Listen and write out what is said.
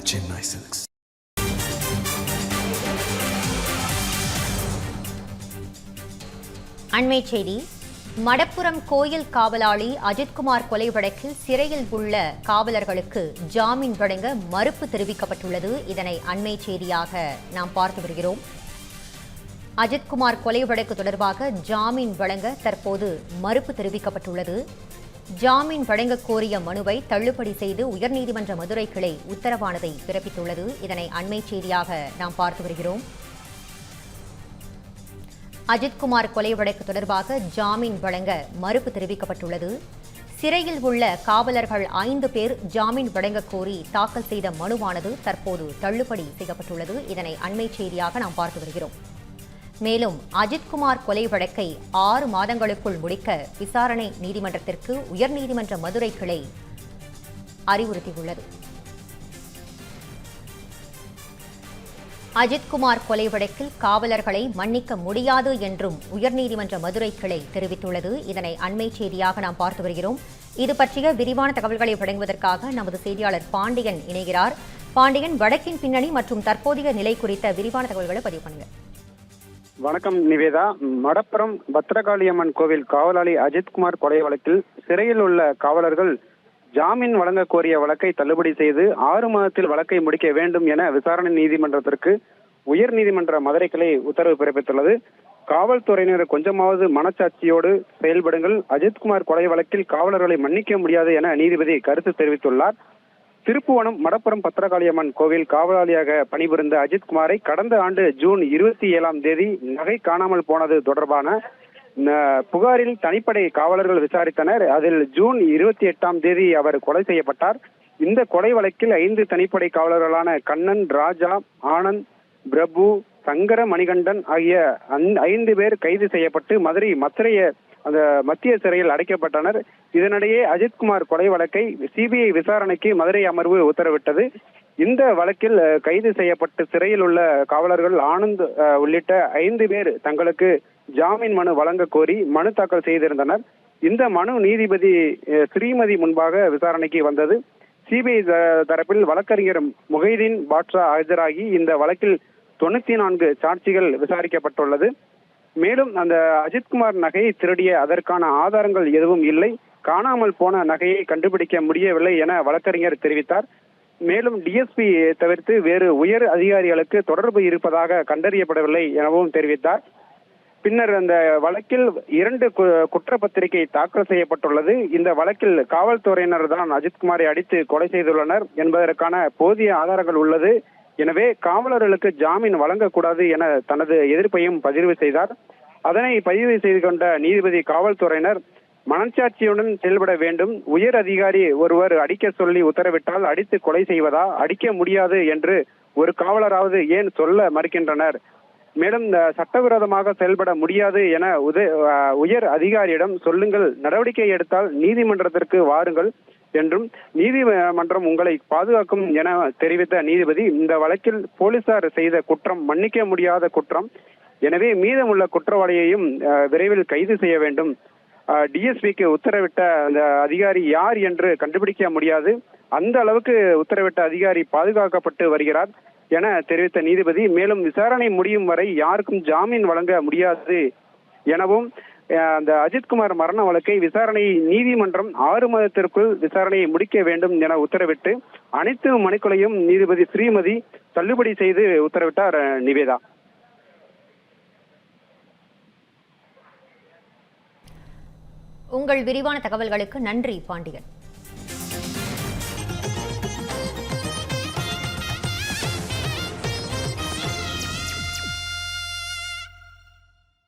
Chennai Silks. அண்மை செய்தி. மடப்புரம் கோயில் காவலாளி அஜித்குமார் கொலை வழக்கில் சிறையில் உள்ள காவலர்களுக்கு ஜாமீன் வழங்க மறுப்பு தெரிவிக்கப்பட்டுள்ளது. இதனை அண்மை செய்தியாக நாம் பார்த்து வருகிறோம். அஜித்குமார் கொலை வழக்கு தொடர்பாக ஜாமீன் வழங்க தற்போது மறுப்பு தெரிவிக்கப்பட்டுள்ளது. ஜாமீன் வழங்க கோரிய மனுவை தள்ளுபடி செய்து உயர்நீதிமன்ற மதுரை கிளை உத்தரவானதை பிறப்பித்துள்ளது. இதனை அண்மை செய்தியாக நாம் பார்த்து வருகிறோம். அஜித்குமார் கொலை வழக்கு தொடர்பாக ஜாமீன் வழங்க மறுப்பு தெரிவிக்கப்பட்டுள்ளது. சிறையில் உள்ள காவலர்கள் ஐந்து பேர் ஜாமீன் வழங்க கோரி தாக்கல் செய்த மனுவானது தற்போது தள்ளுபடி செய்யப்பட்டுள்ளது. இதனை அண்மை செய்தியாக நாம் பார்த்து வருகிறோம். மேலும் அஜித்குமார் கொலை வழக்கை ஆறு மாதங்களுக்குள் முடிக்க விசாரணை நீதிமன்றத்திற்கு உயர்நீதிமன்ற மதுரை கிளை அறிவுறுத்தியுள்ளது. அஜித்குமார் கொலை வழக்கில் காவலர்களை மன்னிக்க முடியாது என்றும் உயர்நீதிமன்ற மதுரை கிளை தெரிவித்துள்ளது. இதனை அண்மை செய்தியாக நாம் பார்த்து வருகிறோம். இது பற்றிய விரிவான தகவல்களை வழங்குவதற்காக நமது செய்தியாளர் பாண்டியன் இணைகிறார். பாண்டியன் வடக்கின் பின்னணி மற்றும் தற்போதைய நிலை குறித்த விரிவான தகவல்களை பதிவு பண்ணுங்கள். வணக்கம் நிவேதா. மடப்புரம் பத்ரகாளியம்மன் கோவில் காவலாளி அஜித்குமார் கொலை வழக்கில் சிறையில் உள்ள காவலர்கள் ஜாமீன் வழங்க கோரிய வழக்கை தள்ளுபடி செய்து ஆறு மாதத்தில் வழக்கை முடிக்க வேண்டும் என விசாரணை நீதிமன்றத்திற்கு உயர் நீதிமன்ற மதுரை கிளை உத்தரவு பிறப்பித்துள்ளது. காவல்துறையினர் கொஞ்சமாவது மனச்சாட்சியோடு செயல்படுங்கள். அஜித்குமார் கொலை வழக்கில் காவலர்களை மன்னிக்க முடியாது என நீதிபதி கருத்து தெரிவித்துள்ளார். திருப்புவனம் மடப்புறம் பத்திரகாளியம்மன் கோவில் காவலாளியாக பணிபுரிந்த அஜித்குமாரை கடந்த ஆண்டு ஜூன் இருபத்தி ஏழாம் தேதி நகை காணாமல் போனது தொடர்பான புகாரில் தனிப்படை காவலர்கள் விசாரித்தனர். அதில் ஜூன் இருபத்தி எட்டாம் தேதி அவர் கொலை செய்யப்பட்டார். இந்த கொலை வழக்கில் ஐந்து தனிப்படை காவலர்களான கண்ணன் ராஜா ஆனந்த் பிரபு சங்கர மணிகண்டன் ஆகிய ஐந்து பேர் கைது செய்யப்பட்டு மதுரை மத்திரைய அந்த மத்திய சிறையில் அடைக்கப்பட்டனர். இதனிடையே அஜித்குமார் கொலை வழக்கை சிபிஐ விசாரணைக்கு மதுரை அமர்வு உத்தரவிட்டது. இந்த வழக்கில் கைது செய்யப்பட்டு சிறையில் உள்ள காவலர்கள் ஆனந்த் உள்ளிட்ட ஐந்து பேர் தங்களுக்கு ஜாமீன் மனு வழங்க கோரி மனு தாக்கல் செய்திருந்தனர். இந்த மனு நீதிபதி ஸ்ரீமதி முன்பாக விசாரணைக்கு வந்தது. சிபிஐ தரப்பில் வழக்கறிஞர் முகைதீன் பாட்ஷா ஆஜராகி இந்த வழக்கில் தொண்ணூத்தி நான்கு சாட்சிகள் விசாரிக்கப்பட்டுள்ளது. மேலும் அந்த அஜித்குமார் நகையை திருடிய அதற்கான ஆதாரங்கள் எதுவும் இல்லை. காணாமல் போன நகையை கண்டுபிடிக்க முடியவில்லை என வழக்கறிஞர் தெரிவித்தார். மேலும் டிஎஸ்பி தவிர்த்து வேறு உயர் அதிகாரிகளுக்கு தொடர்பு இருப்பதாக கண்டறியப்படவில்லை எனவும் தெரிவித்தார். பின்னர் அந்த வழக்கில் இரண்டு குற்றப்பத்திரிகை தாக்கல் செய்யப்பட்டுள்ளது. இந்த வழக்கில் காவல்துறையினர் தான் அஜித்குமாரை அடித்து கொலை செய்துள்ளனர் என்பதற்கான போதிய ஆதாரங்கள் உள்ளது. எனவே காவலர்களுக்கு ஜாமீன் வழங்கக்கூடாது என தனது எதிர்ப்பையும் பதிவு செய்தார். அதனை பதிவு செய்து கொண்ட நீதிபதி காவல்துறையினர் மனச்சாட்சியுடன் செயல்பட வேண்டும். உயர் அதிகாரி ஒருவர் அடிக்க சொல்லி உத்தரவிட்டால் அடித்து கொலை செய்வதா? அடிக்க முடியாது என்று ஒரு காவலராவது ஏன் சொல்ல மறுக்கின்றனர்? மேலும் இந்த சட்டவிரோதமாக செயல்பட முடியாது என உத உயர் அதிகாரியிடம் சொல்லுங்கள். நடவடிக்கை எடுத்தால் நீதிமன்றத்திற்கு வாருங்கள். என்றும் நீதிமன்றம் உங்களை பாதுகாக்கும் என தெரிவித்த நீதிபதி இந்த வழக்கில் போலீசார் செய்த குற்றம் மன்னிக்க முடியாத குற்றம். எனவே மீதமுள்ள குற்றவாளியையும் விரைவில் கைது செய்ய வேண்டும். டிஎஸ்பிக்கு உத்தரவிட்ட அந்த அதிகாரி யார் என்று கண்டுபிடிக்க முடியாது. அந்த அளவுக்கு உத்தரவிட்ட அதிகாரி பாதுகாக்கப்பட்டு வருகிறார் என தெரிவித்த நீதிபதி மேலும் விசாரணை முடியும் வரை யாருக்கும் ஜாமீன் வழங்க முடியாது எனவும் அந்த அஜித்குமார் மரண வழக்கை விசாரணை நீதிமன்றம் ஆறு மாதத்திற்குள் விசாரணையை முடிக்க வேண்டும் என உத்தரவிட்டு அனைத்து மனுக்களையும் நீதிபதி ஸ்ரீமதி தள்ளுபடி செய்து உத்தரவிட்டார் நிவேதா. உங்கள் விரிவான தகவல்களுக்கு நன்றி பாண்டியன்.